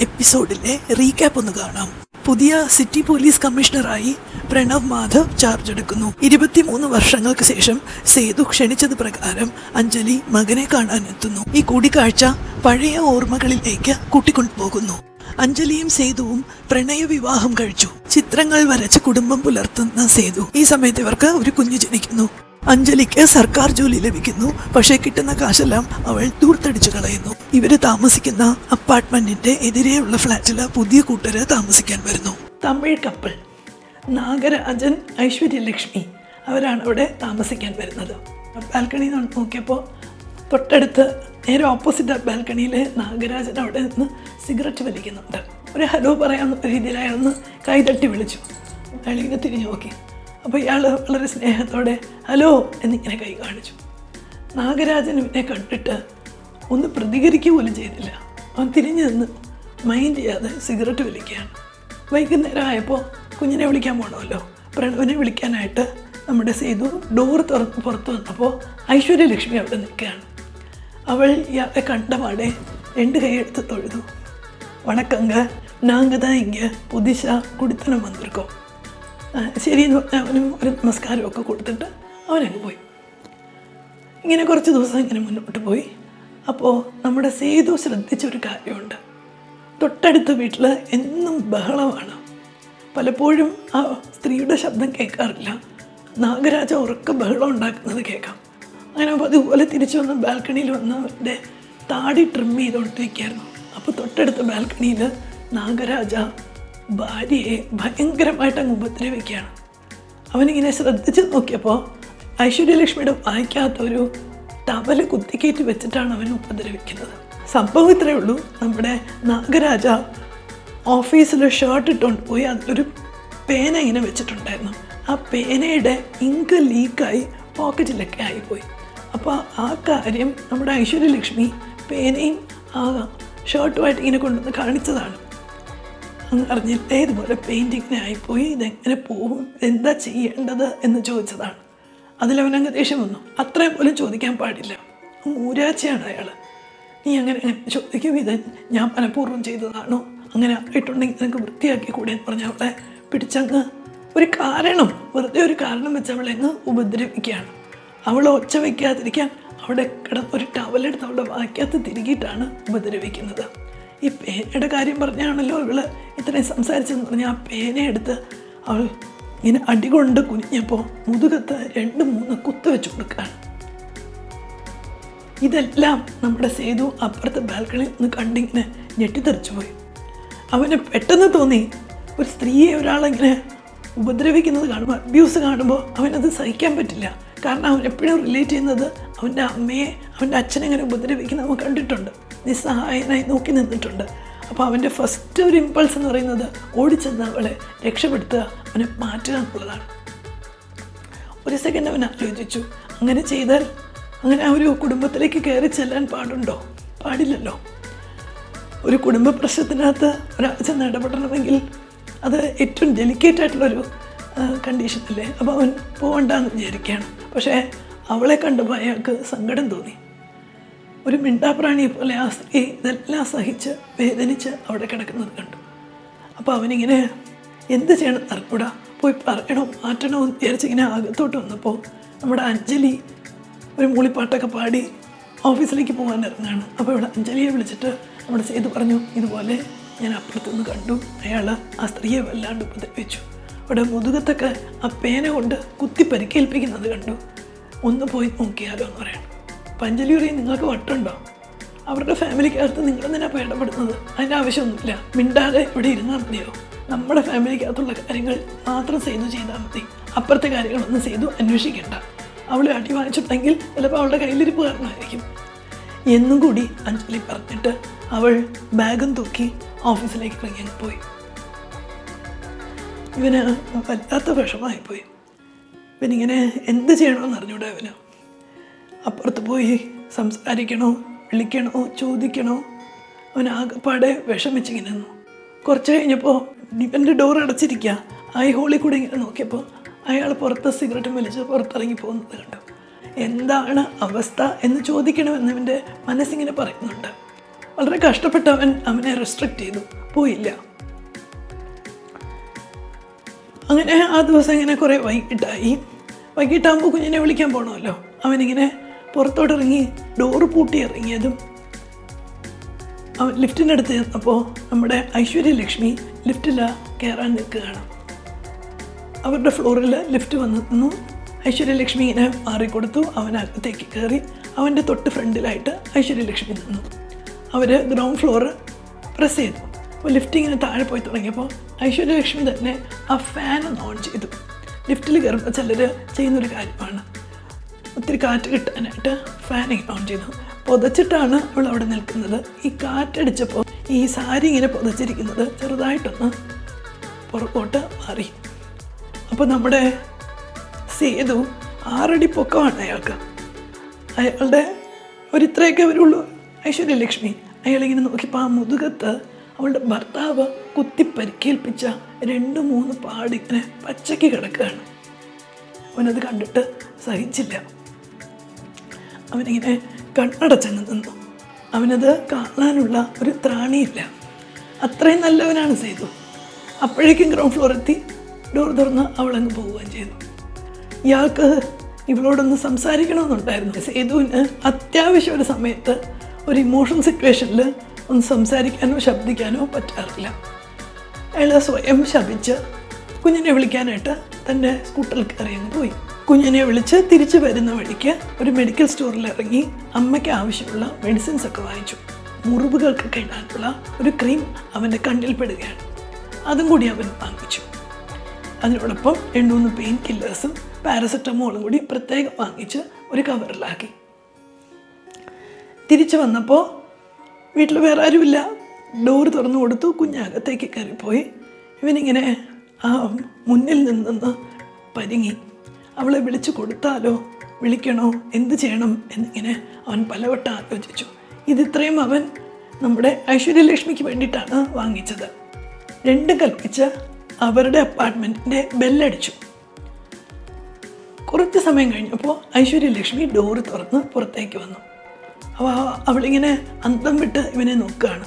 എപ്പിസോഡിലെ recap ഒന്ന് കാണാം. പുതിയ സിറ്റി പോലീസ് കമ്മീഷണറായി പ്രണവ് മാധവ് ചാർജ് എടുക്കുന്നു. ഇരുപത്തിമൂന്ന് വർഷങ്ങൾക്ക് ശേഷം സേതു ക്ഷണിച്ചത് പ്രകാരം അഞ്ജലി മകനെ കാണാൻ എത്തുന്നു. ഈ കൂടിക്കാഴ്ച പഴയ ഓർമ്മകളിലേക്ക് കൂട്ടിക്കൊണ്ടുപോകുന്നു. അഞ്ജലിയും സേതുവും പ്രണയ വിവാഹം കഴിച്ചു. ചിത്രങ്ങൾ വരച്ച് കുടുംബം പുലർത്തുന്ന സേതു. ഈ സമയത്ത് ഇവർക്ക് ഒരു കുഞ്ഞു ജനിക്കുന്നു. അഞ്ജലിക്ക് സർക്കാർ ജോലി ലഭിക്കുന്നു. പക്ഷേ കിട്ടുന്ന കാശെല്ലാം അവൾ ദൂർത്തടിച്ചു കളയുന്നു. ഇവർ താമസിക്കുന്ന അപ്പാർട്ട്മെന്റിന്റെ എതിരെയുള്ള ഫ്ളാറ്റിൽ പുതിയ കൂട്ടര് താമസിക്കാൻ വരുന്നു. തമിഴ് കപ്പിൾ നാഗരാജൻ ഐശ്വര്യലക്ഷ്മി അവരാണ് അവിടെ താമസിക്കാൻ വരുന്നത്. ബാൽക്കണി നോക്കിയപ്പോൾ തൊട്ടടുത്ത് നേരെ ഓപ്പോസിറ്റ് ആ ബാൽക്കണിയിൽ നാഗരാജൻ അവിടെ നിന്ന് സിഗരറ്റ് വലിക്കുന്നുണ്ട്. ഒരു ഹലോ പറയാവുന്ന രീതിയിൽ ഒന്ന് കൈതട്ടി വിളിച്ചു. അയാളിങ്ങനെ തിരിഞ്ഞു നോക്കി. അപ്പോൾ ഇയാൾ വളരെ സ്നേഹത്തോടെ ഹലോ എന്നിങ്ങനെ കൈ കാണിച്ചു. നാഗരാജൻ ഇവനെ കണ്ടിട്ട് ഒന്ന് പ്രതികരിക്കുക പോലും ചെയ്തില്ല. അവൻ തിരിഞ്ഞു നിന്ന് മൈൻഡ് ചെയ്യാതെ സിഗരറ്റ് വലിക്കുകയാണ്. വൈകുന്നേരം ആയപ്പോൾ കുഞ്ഞിനെ വിളിക്കാൻ പോകണമല്ലോ പ്രണവിനെ വിളിക്കാനായിട്ട് നമ്മുടെ സേതു ഡോർ തുറന്ന് പുറത്ത് വന്നപ്പോൾ ഐശ്വര്യലക്ഷ്മി അവിടെ നിൽക്കുകയാണ്. അവൾ ഇയാളെ കണ്ടപാടെ രണ്ട് കൈയെടുത്ത് തൊഴുതു. വണക്കങ്ക നാങ്കതാ ഇങ്ങ് പുതിശ. കുടിത്തനം വന്നിരിക്കും. ശരി എന്ന് പറഞ്ഞാൽ അവനും ഒരു നമസ്കാരമൊക്കെ കൊടുത്തിട്ട് അവനങ്ങ് പോയി. ഇങ്ങനെ കുറച്ച് ദിവസം ഇങ്ങനെ മുന്നോട്ട് പോയി. അപ്പോൾ നമ്മുടെ സേതു ശ്രദ്ധിച്ചൊരു കാര്യമുണ്ട്. തൊട്ടടുത്ത വീട്ടിൽ എന്നും ബഹളമാണ്. പലപ്പോഴും ആ സ്ത്രീയുടെ ശബ്ദം കേൾക്കാറില്ല. നാഗരാജ ഉറക്ക ബഹളം ഉണ്ടാക്കുന്നത് കേൾക്കാം. അങ്ങനെ അപ്പോൾ അതുപോലെ തിരിച്ചു വന്ന് ബാൽക്കണിയിൽ വന്ന് അവന്റെ താടി ട്രിം ചെയ്തുകൊണ്ടിരിക്കുകയായിരുന്നു അപ്പോൾ തൊട്ടടുത്ത ബാൽക്കണിയിൽ നാഗരാജ ഭാര്യയെ ഭയങ്കരമായിട്ട് അങ്ങ് ഉപദ്രവിക്കുകയാണ്. അവനിങ്ങനെ ശ്രദ്ധിച്ച് നോക്കിയപ്പോൾ ഐശ്വര്യലക്ഷ്മിയുടെ വായിക്കാത്ത ഒരു ടവൽ കുത്തിക്കയറ്റി വെച്ചിട്ടാണ് അവൻ ഉപദ്രവിക്കുന്നത്. സംഭവം ഇത്രയേ ഉള്ളൂ. നമ്മുടെ നാഗരാജ ഓഫീസിൽ ഷർട്ട് ഇട്ടുകൊണ്ട് പോയി അതിലൊരു പേന ഇങ്ങനെ വെച്ചിട്ടുണ്ടായിരുന്നു. ആ പേനയുടെ ഇങ്ക് ലീക്കായി പോക്കറ്റിലൊക്കെ ആയിപ്പോയി. അപ്പോൾ ആ കാര്യം നമ്മുടെ ഐശ്വര്യലക്ഷ്മി പേനയും ആ ഷർട്ടുമായിട്ട് ഇങ്ങനെ കൊണ്ടുവന്ന് കാണിച്ചതാണ്. അറിഞ്ഞില്ല ഇതുപോലെ പെയിന്റിങ്ങിനായി ആയിപ്പോയി ഇതെങ്ങനെ പോകും? എന്താ ചെയ്യേണ്ടത് എന്ന് ചോദിച്ചതാണ്. അതിലവനങ്ങ് ദേഷ്യം വന്നു. അത്രയും പോലും ചോദിക്കാൻ പാടില്ല. മൂരാച്ചയാണ് അയാൾ നീ അങ്ങനെ അങ്ങനെ ചോദിക്കും? ഇത് ഞാൻ മനഃപൂർവം ചെയ്തതാണോ? അങ്ങനെ ആയിട്ടുണ്ടെങ്കിൽ നിനക്ക് വൃത്തിയാക്കി കൂടെ എന്ന് പറഞ്ഞ അവളെ പിടിച്ചങ്ങ് ഒരു കാരണം വെറുതെ ഒരു കാരണം വെച്ച് അവളെ അങ്ങ് ഉപദ്രവിക്കുകയാണ്. അവൾ ഒച്ച വയ്ക്കാതിരിക്കാൻ അവിടെ കിടന്ന് ഒരു ടവലെടുത്ത് അവളുടെ വാക്കകത്ത് തിരികിയിട്ടാണ് ഉപദ്രവിക്കുന്നത്. ഈ പേനയുടെ കാര്യം പറഞ്ഞാണല്ലോ ഇവൾ ഇത്രയും സംസാരിച്ചെന്ന് പറഞ്ഞാൽ ആ പേനയെടുത്ത് അവൾ ഇങ്ങനെ അടികൊണ്ട് കുനിഞ്ഞപ്പോൾ മുതുകത്ത് രണ്ട് മൂന്ന് കുത്തു വെച്ച് കൊടുക്കുകയാണ്. ഇതെല്ലാം നമ്മുടെ സേതു അപ്പുറത്തെ ബാൽക്കണിയിൽ നിന്ന് കണ്ടിങ്ങനെ ഞെട്ടിത്തെറിച്ചു പോയി. അവന് പെട്ടെന്ന് തോന്നി ഒരു സ്ത്രീയെ ഒരാളിങ്ങനെ ഉപദ്രവിക്കുന്നത് കാണുമ്പോൾ അബ്യൂസ് കാണുമ്പോൾ അവനത് സഹിക്കാൻ പറ്റില്ല. കാരണം അവൻ എപ്പോഴും റിലേറ്റ് ചെയ്യുന്നത് അവന്റെ അമ്മയെ അവന്റെ അച്ഛനെ ഇങ്ങനെ ഉപദ്രവിക്കുന്നത് അവൻ കണ്ടിട്ടുണ്ട്. നിസ്സഹായനായി നോക്കി നിന്നിട്ടുണ്ട്. അപ്പോൾ അവന്റെ ഫസ്റ്റ് ഒരു ഇമ്പൾസ് എന്ന് പറയുന്നത് ഓടിച്ചെന്ന് അവളെ രക്ഷപ്പെടുത്തുക അവനെ മാറ്റുക എന്നുള്ളതാണ് ഒരു സെക്കൻഡ് അവൻ ആലോചിച്ചു അങ്ങനെ ചെയ്താൽ അങ്ങനെ ആ ഒരു കുടുംബത്തിലേക്ക് കയറി ചെല്ലാൻ പാടുണ്ടോ? പാടില്ലല്ലോ. ഒരു കുടുംബ പ്രശ്നത്തിനകത്ത് ചെന്ന് ഇടപെടണമെങ്കിൽ അത് ഏറ്റവും ഡെലിക്കേറ്റ് ആയിട്ടുള്ളൊരു കണ്ടീഷനല്ലേ അപ്പോൾ അവൻ പോകണ്ടെന്ന് വിചാരിക്കുകയാണ്. പക്ഷേ അവളെ കണ്ടപ്പോൾ അയാൾക്ക് സങ്കടം തോന്നി. ഒരു മിണ്ടാപ്രാണിയെ പോലെ ആ സ്ത്രീ ഇതെല്ലാം സഹിച്ച് വേദനിച്ച് അവിടെ കിടക്കുന്നത് കണ്ടു. അപ്പോൾ അവനിങ്ങനെ എന്ത് ചെയ്യണം അറിഞ്ഞൂടാ പോയി പറയണോ? മാറ്റണോ? എന്ന് വിചാരിച്ചിങ്ങനെ അകത്തോട്ട് വന്നപ്പോൾ നമ്മുടെ അഞ്ജലി ഒരു മൂളിപ്പാട്ടൊക്കെ പാടി ഓഫീസിലേക്ക് പോകാൻ ഇറങ്ങാണ് അപ്പോൾ ഇവിടെ അഞ്ജലിയെ വിളിച്ചിട്ട് നമ്മുടെ സേതു പറഞ്ഞു ഇതുപോലെ ഞാൻ അപ്പുറത്തുനിന്ന് കണ്ടു. അയാൾ ആ സ്ത്രീയെ വല്ലാണ്ട് ഉപദ്രവിച്ചു. അവിടെ മുതുകത്തൊക്കെ ആ പേന കൊണ്ട് കുത്തി പരിക്കേൽപ്പിക്കുന്നത് കണ്ടു. ഒന്ന് പോയി നോക്കിയാലോ എന്ന് പറയണം. അഞ്ജലി പറയും നിങ്ങൾക്ക് വട്ടുണ്ടോ? അവരുടെ ഫാമിലിക്കകത്ത് നിങ്ങൾ എന്തിനാ പേടപ്പെടുന്നത് അതിന്റെ ആവശ്യമൊന്നുമില്ല മിണ്ടാതെ ഇവിടെ ഇരുന്നാൽ മതിയോ? നമ്മുടെ ഫാമിലിക്കകത്തുള്ള കാര്യങ്ങൾ മാത്രം ചെയ്തു ചെയ്താൽ മതി. അപ്പുറത്തെ കാര്യങ്ങളൊന്നും ചെയ്തു അന്വേഷിക്കേണ്ട. അവൾ അടി വാങ്ങിച്ചിട്ടുണ്ടെങ്കിൽ ചിലപ്പോൾ അവളുടെ കയ്യിലിരിപ്പ് കാരണമായിരിക്കും. എന്നും കൂടി അഞ്ജലി പറഞ്ഞിട്ട് അവൾ ബാഗും തൂക്കി ഓഫീസിലേക്ക് ഇറങ്ങി അങ്ങ് പോയി. ഇവന് വല്ലാത്ത വിഷമമായിപ്പോയി. ഇവനിങ്ങനെ എന്ത് ചെയ്യണമെന്ന് അറിഞ്ഞൂടെ അവന് അപ്പുറത്ത് പോയി സംസാരിക്കണോ വിളിക്കണോ ചോദിക്കണോ? അവൻ ആകെപ്പാടെ വിഷമിച്ചിങ്ങനെ നിന്നു. കുറച്ച് കഴിഞ്ഞപ്പോൾ ഇവന്റെ ഡോർ അടച്ചിരിക്കുക ഐ ഹോളിൽ കൂടെ ഇങ്ങനെ നോക്കിയപ്പോൾ അയാൾ പുറത്ത് സിഗരറ്റ് വലിച്ച് പുറത്തിറങ്ങി പോകുന്നത് കണ്ടു. എന്താണ് അവസ്ഥ എന്ന് ചോദിക്കണമെന്ന് അവന്റെ മനസ്സിങ്ങനെ പറയുന്നുണ്ട്. വളരെ കഷ്ടപ്പെട്ട് അവൻ അവനെ റെസ്ട്രിക്റ്റ് ചെയ്തു. പോയില്ല. അങ്ങനെ ആ ദിവസം ഇങ്ങനെ കുറേ വൈകിട്ടായി. വൈകിട്ടാകുമ്പോൾ കുഞ്ഞിനെ വിളിക്കാൻ പോകണമല്ലോ അവനിങ്ങനെ പുറത്തോട്ട് ഇറങ്ങി ഡോറ് പൂട്ടി ഇറങ്ങിയതും അവൻ ലിഫ്റ്റിനടുത്ത് ചേർന്നപ്പോൾ നമ്മുടെ ഐശ്വര്യ ലക്ഷ്മി ലിഫ്റ്റിൽ കയറാൻ നിൽക്കുകയാണ്. അവരുടെ ഫ്ലോറിൽ ലിഫ്റ്റ് വന്ന് നിന്നു. ഐശ്വര്യലക്ഷ്മി ഇങ്ങനെ മാറിക്കൊടുത്തു. അവൻ അകത്തേക്ക് കയറി അവന്റെ തൊട്ട് ഫ്രണ്ടിലായിട്ട് ഐശ്വര്യലക്ഷ്മി നിന്നു. അവർ ഗ്രൗണ്ട് ഫ്ലോർ പ്രസ് ചെയ്തു. അപ്പോൾ ലിഫ്റ്റ് ഇങ്ങനെ താഴെ പോയി തുടങ്ങിയപ്പോൾ ഐശ്വര്യലക്ഷ്മി തന്നെ ആ ഫാൻ ഒന്ന് ഓൺ ചെയ്തു. ലിഫ്റ്റിൽ കയറുമ്പോൾ ചിലർ ചെയ്യുന്നൊരു കാര്യമാണ് ഒത്തിരി കാറ്റ് കിട്ടാനായിട്ട് ഇങ്ങനെ ഓൺ ചെയ്തു. പുതച്ചിട്ടാണ് അവൾ അവിടെ നിൽക്കുന്നത്. ഈ കാറ്റടിച്ചപ്പോൾ ഈ സാരി ഇങ്ങനെ പുതച്ചിരിക്കുന്നത് ചെറുതായിട്ടൊന്ന് പുറകോട്ട് മാറി. അപ്പോൾ നമ്മുടെ സേതു ആറടി പൊക്കമാണ് അയാൾക്ക്. അയാളുടെ ഒരിത്രയൊക്കെ അവരുള്ളൂ വരുള്ളൂ. ഐശ്വര്യലക്ഷ്മി. അയാളിങ്ങനെ നോക്കിയപ്പോൾ ആ മുതുകത്ത് അവളുടെ ഭർത്താവ് കുത്തി പരിക്കേൽപ്പിച്ച രണ്ട് മൂന്ന് പാടിങ്ങനെ പച്ചയ്ക്ക് കിടക്കുകയാണ്. അവനത് കണ്ടിട്ട് സഹിച്ചില്ല. അവനിങ്ങനെ കണ്ണടച്ചങ്ങ് നിന്നു. അവനത് കാണാനുള്ള ഒരു ത്രാണിയില്ല. അത്രയും നല്ലവനാണ് സേതു. അപ്പോഴേക്കും ഗ്രൗണ്ട് ഫ്ലോർ എത്തി. ഡോർ തുറന്ന് അവളങ്ങ് പോവുകയും ചെയ്തു. ഇയാൾക്ക് ഇവളോടൊന്ന് സംസാരിക്കണമെന്നുണ്ടായിരുന്നു. സേതുവിന് അത്യാവശ്യം ഒരു സമയത്ത് ഒരു ഇമോഷൻ സിറ്റുവേഷനിൽ ഒന്ന് സംസാരിക്കാനോ ശബ്ദിക്കാനോ പറ്റാറില്ല. അയാൾ സ്വയം ശപിച്ച് കുഞ്ഞിനെ വിളിക്കാനായിട്ട് തന്റെ സ്കൂട്ടറിൽ കയറി അങ്ങ് പോയി. കുഞ്ഞിനെ വിളിച്ച് തിരിച്ചു വരുന്ന വഴിക്ക് ഒരു മെഡിക്കൽ സ്റ്റോറിൽ ഇറങ്ങി അമ്മയ്ക്ക് ആവശ്യമുള്ള മെഡിസിൻസ് ഒക്കെ വാങ്ങിച്ചു. മുറിവുകൾക്കൊക്കെ ഇടാനുള്ള ഒരു ക്രീം അവന്റെ കണ്ണിൽ പെടുകയാണ്. അതും കൂടി അവൻ വാങ്ങിച്ചു. അതിനോടൊപ്പം രണ്ടുമൂന്ന് പെയിൻ കില്ലേഴ്സും പാരസെറ്റമോളും കൂടി പ്രത്യേകം വാങ്ങിച്ച് ഒരു കവറിലാക്കി. തിരിച്ചു വന്നപ്പോൾ വീട്ടിൽ വേറെ ആരുമില്ല. ഡോർ തുറന്നു കൊടുത്തു കുഞ്ഞകത്തേക്ക് കയറിപ്പോയി. ഇവനിങ്ങനെ ആ മുന്നിൽ നിന്നൊന്ന് പരിങ്ങി അവളെ വിളിച്ചു കൊടുത്താലോ? വിളിക്കണോ? എന്ത് ചെയ്യണം? എന്നിങ്ങനെ അവൻ പലവട്ടം ആലോചിച്ചു. ഇതിത്രയും അവൻ നമ്മുടെ ഐശ്വര്യലക്ഷ്മിക്ക് വേണ്ടിയിട്ടാണ് വാങ്ങിച്ചത്. രണ്ട് കൽപ്പിച്ച് അവരുടെ അപ്പാർട്ട്മെന്റിന്റെ ബെല്ലടിച്ചു. കുറച്ച് സമയം കഴിഞ്ഞപ്പോൾ ഐശ്വര്യലക്ഷ്മി ഡോറ് തുറന്ന് പുറത്തേക്ക് വന്നു. അവ അവളിങ്ങനെ അന്തം വിട്ട് ഇവനെ നോക്കുകയാണ്.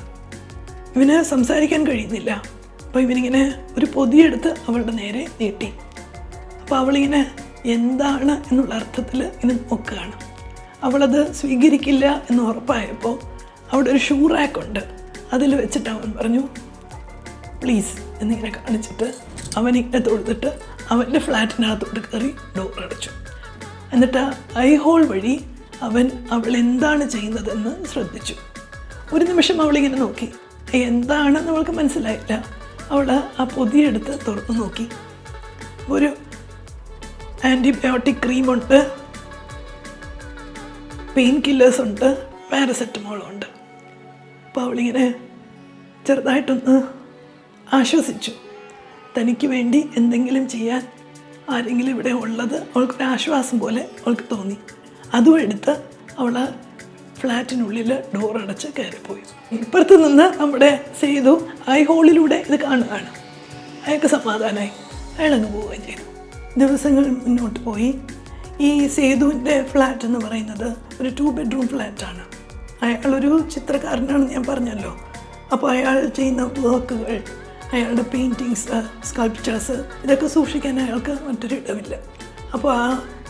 ഇവന് സംസാരിക്കാൻ കഴിയുന്നില്ല. അപ്പോൾ ഇവനിങ്ങനെ ഒരു പൊതിയെടുത്ത് അവളുടെ നേരെ നീട്ടി. അപ്പോൾ അവളിങ്ങനെ എന്താണ് എന്നുള്ള അർത്ഥത്തിൽ ഇനി നോക്കുകയാണ്. അവളത് സ്വീകരിക്കില്ല എന്ന് ഉറപ്പായപ്പോൾ അവിടെ ഒരു ഷൂ റാക്ക് ഉണ്ട്. അതിൽ വെച്ചിട്ട് അവൻ പറഞ്ഞു പ്ലീസ് എന്നിങ്ങനെ കാണിച്ചിട്ട് അവൻ ഇങ്ങനെ തൊഴുതിട്ട് അവന്റെ ഫ്ലാറ്റിനകത്തോട്ട് കയറി ഡോർ അടച്ചു. എന്നിട്ട് ഐ ഹോൾ വഴി അവൻ അവൾ എന്താണ് ചെയ്യുന്നതെന്ന് ശ്രദ്ധിച്ചു. ഒരു നിമിഷം അവളിങ്ങനെ നോക്കി. എന്താണെന്ന് അവൾക്ക് മനസ്സിലായില്ല. അവൾ ആ പൊതിയെടുത്ത് തുറന്നു നോക്കി. ഒരു ആന്റിബയോട്ടിക് ക്രീമുണ്ട്. പെയിൻ കില്ലേഴ്സ് ഉണ്ട്. പാരസെറ്റമോളും ഉണ്ട്. അപ്പോൾ അവളിങ്ങനെ ചെറുതായിട്ടൊന്ന് ആശ്വസിച്ചു. തനിക്ക് വേണ്ടി എന്തെങ്കിലും ചെയ്യാൻ ആരെങ്കിലും ഇവിടെ ഉള്ളത് അവൾക്കൊരു ആശ്വാസം പോലെ അവൾക്ക് തോന്നി. അതും എടുത്ത് അവൾ ഫ്ലാറ്റിനുള്ളിൽ ഡോർ അടച്ച് കയറിപ്പോയി. ഇപ്പുറത്ത് നിന്ന് നമ്മുടെ സേതു ഐ ഹോളിലൂടെ ഇത് കാണുകയാണ്. അയാൾക്ക് സമാധാനമായി അയാളങ്ങ് പോവുകയും ചെയ്തു. ദിവസങ്ങൾ മുന്നോട്ട് പോയി. ഈ സേതുവിന്റെ ഫ്ലാറ്റ് എന്ന് പറയുന്നത് ഒരു ടു ബെഡ്റൂം ഫ്ലാറ്റാണ് അയാളൊരു ചിത്രകാരനാണ് ഞാൻ പറഞ്ഞല്ലോ. അപ്പോൾ അയാൾ ചെയ്യുന്ന വർക്കുകൾ അയാളുടെ പെയിന്റിങ്സ് സ്കൾപ്ചേഴ്സ് ഇതൊക്കെ സൂക്ഷിക്കാൻ അയാൾക്ക് മറ്റൊരു ഇടമില്ല. അപ്പോൾ ആ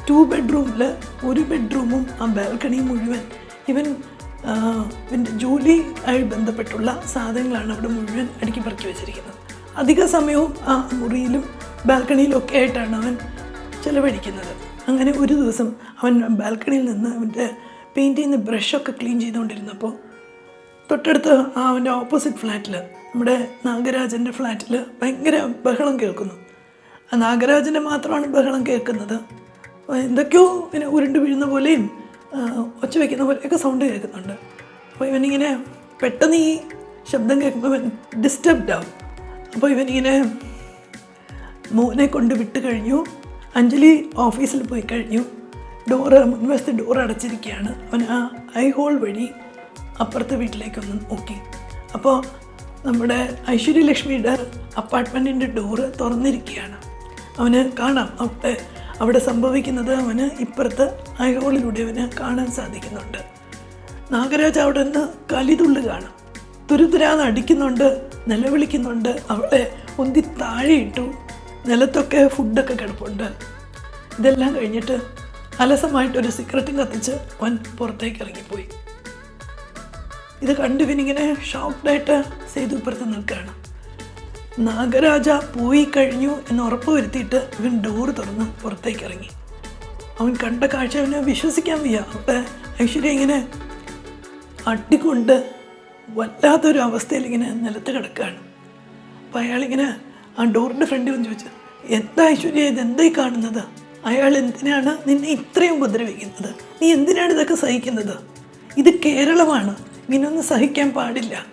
ടു ബെഡ്റൂമിൽ ഒരു ബെഡ്റൂമും ആ ബാൽക്കണിയും മുഴുവൻ ഇവൻ ഇവന്റെ ജോലി ആയി ബന്ധപ്പെട്ടുള്ള സാധനങ്ങളാണ് അവിടെ മുഴുവൻ അടുക്കി പറക്കി വെച്ചിരിക്കുന്നത്. അധിക സമയവും ആ മുറിയിലും ബാൽക്കണിയിലും ഒക്കെ ആയിട്ടാണ് അവൻ ചിലവഴിക്കുന്നത്. അങ്ങനെ ഒരു ദിവസം അവൻ ബാൽക്കണിയിൽ നിന്ന് അവന്റെ പെയിന്റ് ചെയ്യുന്ന ബ്രഷൊക്കെ ക്ലീൻ ചെയ്തുകൊണ്ടിരുന്നപ്പോൾ തൊട്ടടുത്ത് അവന്റെ ഓപ്പോസിറ്റ് ഫ്ലാറ്റിൽ നമ്മുടെ നാഗരാജന്റെ ഫ്ലാറ്റിൽ ഭയങ്കര ബഹളം കേൾക്കുന്നു. ആ നാഗരാജന്റെ മാത്രമാണ് ബഹളം കേൾക്കുന്നത്. എന്തൊക്കെയോ ഇങ്ങനെ ഉരുണ്ട് വീഴുന്ന പോലെയും ഒച്ച വയ്ക്കുന്ന പോലെയൊക്കെ സൗണ്ട് കേൾക്കുന്നുണ്ട്. അപ്പോൾ ഇവനിങ്ങനെ പെട്ടെന്ന് ഈ ശബ്ദം കേൾക്കുമ്പോൾ ഇവൻ ഡിസ്റ്റർബ്ഡ് ആവും. അപ്പോൾ ഇവനിങ്ങനെ മോനെ കൊണ്ട് വിട്ട് കഴിഞ്ഞു. അഞ്ജലി ഓഫീസിൽ പോയി കഴിഞ്ഞു. ഡോറ് മുൻവശത്തെ ഡോർ അടച്ചിരിക്കുകയാണ്. അവൻ ആ ഐ ഹോൾ വഴി അപ്പുറത്തെ വീട്ടിലേക്കൊന്ന് നോക്കി. അപ്പോൾ നമ്മുടെ ഐശ്വര്യ ഐശ്വര്യലക്ഷ്മിയുടെ അപ്പാർട്ട്മെന്റിന്റെ ഡോറ് തുറന്നിരിക്കുകയാണ്. അവന് കാണാം. അവിടെ അവിടെ സംഭവിക്കുന്നത് അവന് ഇപ്പുറത്ത് ഐ ഹോളിലൂടെ അവന് കാണാൻ സാധിക്കുന്നുണ്ട്. നാഗരാജ് അവിടെ നിന്ന് കലിതുള്ളു കാണും. തുരുതുരാന്ന് അടിക്കുന്നുണ്ട് നിലവിളിക്കുന്നുണ്ട്. അവളെ ഒന്തി താഴെയിട്ടു നിലത്തൊക്കെ ഫുഡൊക്കെ കിടപ്പുണ്ട്. ഇതെല്ലാം കഴിഞ്ഞിട്ട് അലസമായിട്ടൊരു സിഗരറ്റും കത്തിച്ച് അവൻ പുറത്തേക്ക് ഇറങ്ങിപ്പോയി. ഇത് കണ്ടു പിന്നിങ്ങനെ ഷോക്ക്ഡായിട്ട് സേതു ഇപ്പുറത്ത് നിൽക്കുകയാണ്. നാഗരാജ പോയി കഴിഞ്ഞു എന്ന് ഉറപ്പ് വരുത്തിയിട്ട് ഇവൻ ഡോറ് തുറന്ന് പുറത്തേക്ക് ഇറങ്ങി. അവൻ കണ്ട കാഴ്ച അവന് വിശ്വസിക്കാൻ വയ്യ. അവിടെ ഐശ്വര്യ ഇങ്ങനെ അട്ടിക്കൊണ്ട് വല്ലാത്തൊരു അവസ്ഥയിൽ ഇങ്ങനെ നിലത്ത് കിടക്കുകയാണ്. അപ്പോൾ അയാളിങ്ങനെ ആ ഡോറിന്റെ ഫ്രണ്ടിൽ വന്ന് ചോദിച്ചത് എന്താ ഐശ്വര്യ ഇത് എന്തായി കാണുന്നത്? അയാൾ എന്തിനാണ് നിന്നെ ഇത്രയും ഉപദ്രവിക്കുന്നത്? നീ എന്തിനാണ് ഇതൊക്കെ സഹിക്കുന്നത്? ഇത് കേരളമാണ്. ഇങ്ങനെയൊന്നും സഹിക്കാൻ പാടില്ല.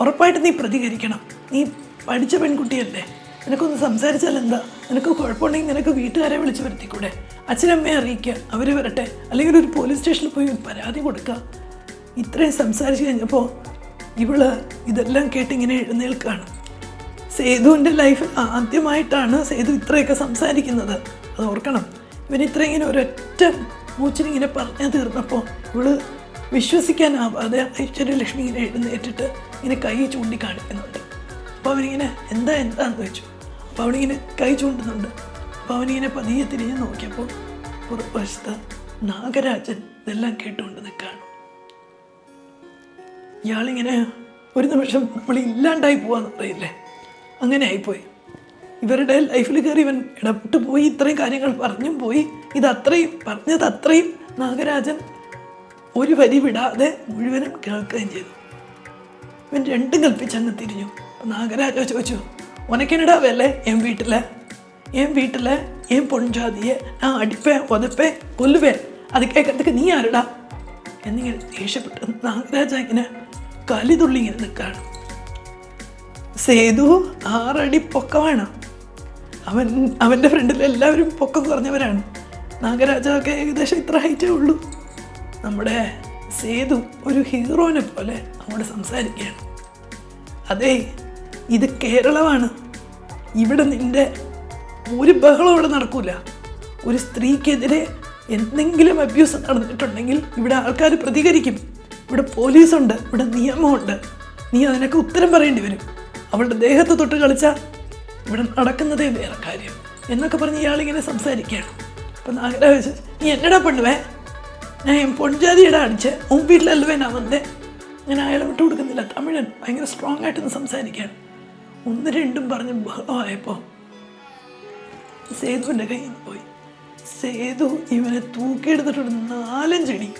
ഉറപ്പായിട്ട് നീ പ്രതികരിക്കണം. നീ പഠിച്ച പെൺകുട്ടിയല്ലേ. നിനക്കൊന്ന് സംസാരിച്ചാൽ എന്താ? നിനക്ക് കുഴപ്പമുണ്ടെങ്കിൽ നിനക്ക് വീട്ടുകാരെ വിളിച്ച് വരുത്തിക്കൂടെ? അച്ഛനമ്മയെ അറിയിക്കുക അവർ വരട്ടെ. അല്ലെങ്കിൽ ഒരു പോലീസ് സ്റ്റേഷനിൽ പോയി പരാതി കൊടുക്കുക ഇത്രയും സംസാരിച്ച് കഴിഞ്ഞപ്പോൾ ഇവൾ ഇതെല്ലാം കേട്ടിങ്ങനെ എഴുന്നേൽക്കുകയാണ് സേതുവിന്റെ ലൈഫിൽ ആദ്യമായിട്ടാണ് സേതു ഇത്രയൊക്കെ സംസാരിക്കുന്നത്. അത് ഓർക്കണം. ഇവൻ ഇത്ര ഇങ്ങനെ ഒരൊറ്റ മൂച്ചിനിങ്ങനെ പറഞ്ഞു തീർന്നപ്പോൾ ഇവൾ വിശ്വസിക്കാനാവാതെ ഐശ്വര്യലക്ഷ്മി ഇങ്ങനെ എഴുന്നേറ്റിട്ട് ഇങ്ങനെ കൈ ചൂണ്ടിക്കാണിക്കുന്നുണ്ട്. അപ്പോൾ അവനിങ്ങനെ എന്താ എന്താന്ന്? ചോദിച്ചു. അപ്പോൾ അവനിങ്ങനെ കൈ ചൂണ്ടുന്നുണ്ട്. അപ്പോൾ അവനിങ്ങനെ പതിയെ തിരിഞ്ഞ് നോക്കിയപ്പോൾ പുറവശത്ത് നാഗരാജൻ ഇതെല്ലാം കേട്ടുകൊണ്ട് നിൽക്കുകയാണ്. ഇയാളിങ്ങനെ ഒരു നിമിഷം നമ്മൾ ഇല്ലാണ്ടായി പോവാന്ന് പറയില്ലേ അങ്ങനെ ആയിപ്പോയി ഇവരുടെ ലൈഫിൽ കയറി ഇവൻ ഇടപെട്ട് പോയി ഇത്രയും കാര്യങ്ങൾ പറഞ്ഞും പോയി. ഇതത്രയും പറഞ്ഞത് അത്രയും നാഗരാജൻ ഒരു വരി വിടാതെ മുഴുവനും കേൾക്കുകയും ചെയ്തു. ഇവൻ രണ്ടും കൽപ്പിച്ചങ്ങ് തിരിഞ്ഞു. അപ്പൊ നാഗരാജ ചോദിച്ചു ഉനക്കെന്നടാ വേലേ എൻ വീട്ടിൽ? എൻ വീട്ടിൽ? എൻ പൊൺജാതിയെ ഞാൻ അടിപ്പേ ഒതപ്പേ കൊല്ലുവേ? അത് കേൾക്കത്തേക്ക് നീ ആരടാ? എന്നിങ്ങനെ ദേഷ്യപ്പെട്ട് നാഗരാജ ഇങ്ങനെ കലിതുള്ളി ഇങ്ങനെ നിൽക്കുകയാണ്. സേതു ആറടി പൊക്കമാണ്. അവൻ അവന്റെ ഫ്രണ്ടിൽ എല്ലാവരും പൊക്കം കുറഞ്ഞവരാണ്. നാഗരാജൊക്കെ ഏകദേശം ഇത്ര ഹൈറ്റേ ഉള്ളൂ. നമ്മുടെ സേതു ഒരു ഹീറോനെ പോലെ അങ്ങോട്ട് സംസാരിക്കുകയാണ്. അതെ ഇത് കേരളമാണ്. ഇവിടെ നിന്റെ ഒരു ബഹളം ഇവിടെ നടക്കൂല. ഒരു സ്ത്രീക്കെതിരെ എന്തെങ്കിലും അബ്യൂസ് നടന്നിട്ടുണ്ടെങ്കിൽ ഇവിടെ ആൾക്കാർ പ്രതികരിക്കും. ഇവിടെ പോലീസുണ്ട് ഇവിടെ നിയമമുണ്ട്. നീ അതിനൊക്കെ ഉത്തരം പറയേണ്ടി വരും. അവളുടെ ദേഹത്ത് തൊട്ട് കളിച്ചാൽ ഇവിടെ നടക്കുന്നതേ വേറെ കാര്യം. എന്നൊക്കെ പറഞ്ഞ് ഇയാളിങ്ങനെ സംസാരിക്കുകയാണ്. അപ്പം നാഗരാജ് നീ എന്നടാ പെണ്ണുവേ ഞാൻ എൻ പൊൺജാതിയുടെ അടിച്ച്. ഉൻ വീട്ടിലല്ലവേ ഞാൻ വന്നേ. ഞാൻ അയാളെ വിട്ടു കൊടുക്കുന്നില്ല. തമിഴൻ ഭയങ്കര സ്ട്രോങ് ആയിട്ടൊന്ന് സംസാരിക്കുകയാണ്. ഒന്ന് രണ്ടും പറഞ്ഞ് ബഹളമായപ്പോൾ സേതുവിന്റെ കയ്യിൽ നിന്ന് പോയി. സേതു ഇവനെ തൂക്കിയെടുത്തിട്ടുണ്ട് നാലഞ്ചടി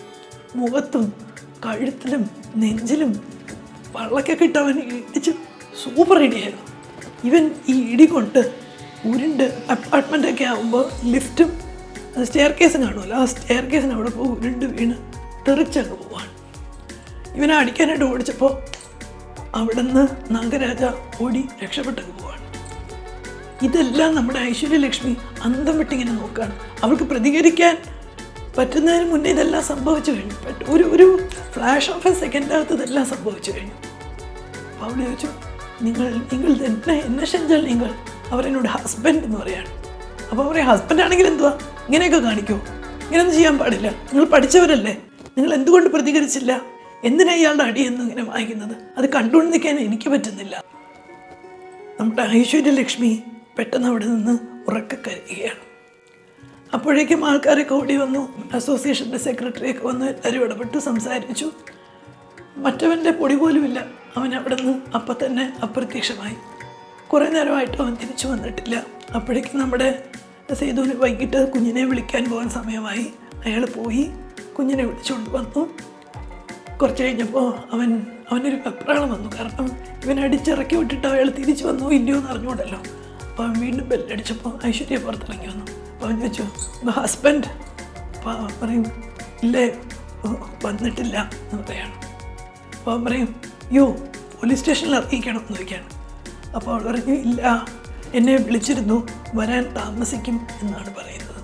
മുഖത്തും കഴുത്തിലും നെഞ്ചിലും വള്ളക്കൊക്കെ ഇട്ടവൻ ഇടിച്ച്. സൂപ്പർ ഇടിയായിരുന്നു ഇവൻ ഈ ഇടി കൊണ്ട് ഉരുണ്ട് അപ്പാർട്ട്മെന്റൊക്കെ ആകുമ്പോൾ ലിഫ്റ്റും സ്റ്റെയർ കേസും കാണുമല്ലോ. ആ സ്റ്റെയർ കേസിന് അവിടെ പോകും ഉരുണ്ട് വീണ് തെറിച്ചങ്ങ് പോവാണ്. ഇവനെ അടിക്കാനായിട്ട് ഓടിച്ചപ്പോൾ അവിടെ നിന്ന് നാഗരാജ ഓടി രക്ഷപ്പെട്ടങ്ങ് പോവാണ്. ഇതെല്ലാം നമ്മുടെ ഐശ്വര്യലക്ഷ്മി അന്തം വിട്ടിങ്ങനെ നോക്കുകയാണ് അവൾക്ക് പ്രതികരിക്കാൻ പറ്റുന്നതിന് മുന്നേ ഇതെല്ലാം സംഭവിച്ചു കഴിഞ്ഞു. ഒരു ഒരു ഫ്ലാഷ് ഓഫ് എ സെക്കൻഡിനകത്ത് ഇതെല്ലാം സംഭവിച്ചു കഴിഞ്ഞു. അപ്പോൾ ചോദിച്ചു നിങ്ങൾ നിങ്ങൾ എന്നെ എന്നെ ക്ഷണിച്ചാൽ നിങ്ങൾ അവരെന്നോട് ഹസ്ബൻഡ് എന്ന് പറയാണ്. അപ്പോൾ അവരെ ഹസ്ബൻഡ് ആണെങ്കിൽ എന്തുവാ? ഇങ്ങനെയൊക്കെ കാണിക്കോ ഇങ്ങനെയൊന്നും ചെയ്യാൻ പാടില്ല. നിങ്ങൾ പഠിച്ചവരല്ലേ? നിങ്ങൾ എന്തുകൊണ്ട് പ്രതികരിച്ചില്ല? എന്തിനാ ഇയാളുടെ അടിയെന്ന് ഇങ്ങനെ വാങ്ങിക്കുന്നത് അത് കണ്ടുകൊണ്ട് നിൽക്കാൻ എനിക്ക് പറ്റുന്നില്ല. നമ്മുടെ ഐശ്വര്യലക്ഷ്മി പെട്ടെന്ന് അവിടെ നിന്ന് ഉറക്ക കരയുകയാണ്. അപ്പോഴേക്കും ആൾക്കാരൊക്കെ ഓടി വന്നു. അസോസിയേഷന്റെ സെക്രട്ടറിയൊക്കെ വന്നു. എല്ലാവരും ഇടപെട്ട് സംസാരിച്ചു. മറ്റവന്റെ പൊടി പോലുമില്ല. അവൻ അവിടെ നിന്ന് അപ്പം തന്നെ അപ്രത്യക്ഷമായി. കുറേ നേരമായിട്ട് അവൻ തിരിച്ചു വന്നിട്ടില്ല. അപ്പോഴേക്കും നമ്മുടെ സേതുവിന് വൈകിട്ട് കുഞ്ഞിനെ വിളിക്കാൻ പോകാൻ സമയമായി. അയാൾ പോയി കുഞ്ഞിനെ വിളിച്ചുകൊണ്ട് വന്നു. കുറച്ച് കഴിഞ്ഞപ്പോൾ അവൻ അവനൊരു വെപ്രാളം വന്നു. കാരണം ഇവൻ അടിച്ചിറക്കി വിട്ടിട്ട് അയാൾ തിരിച്ചു വന്നു ഇല്ലയോ എന്ന് അറിഞ്ഞുകൊണ്ടല്ലോ അപ്പോൾ അവൻ വീണ്ടും ബെല്ലടിച്ചപ്പോൾ ഐശ്വര്യ പുറത്തിറങ്ങി വന്നു. അപ്പോൾ അവൻ ചോദിച്ചു ഹസ്ബൻഡ് അപ്പോൾ പറയും ഇല്ലേ വന്നിട്ടില്ല എന്ന് പറയാണ്. അപ്പോൾ പറയും യോ പോലീസ് സ്റ്റേഷനിൽ അറിയിക്കണം എന്ന് ചോദിക്കുകയാണ്. അപ്പോൾ അവൾ പറഞ്ഞു ഇല്ല എന്നെ വിളിച്ചിരുന്നു വരാൻ താമസിക്കും എന്നാണ് പറയുന്നത്.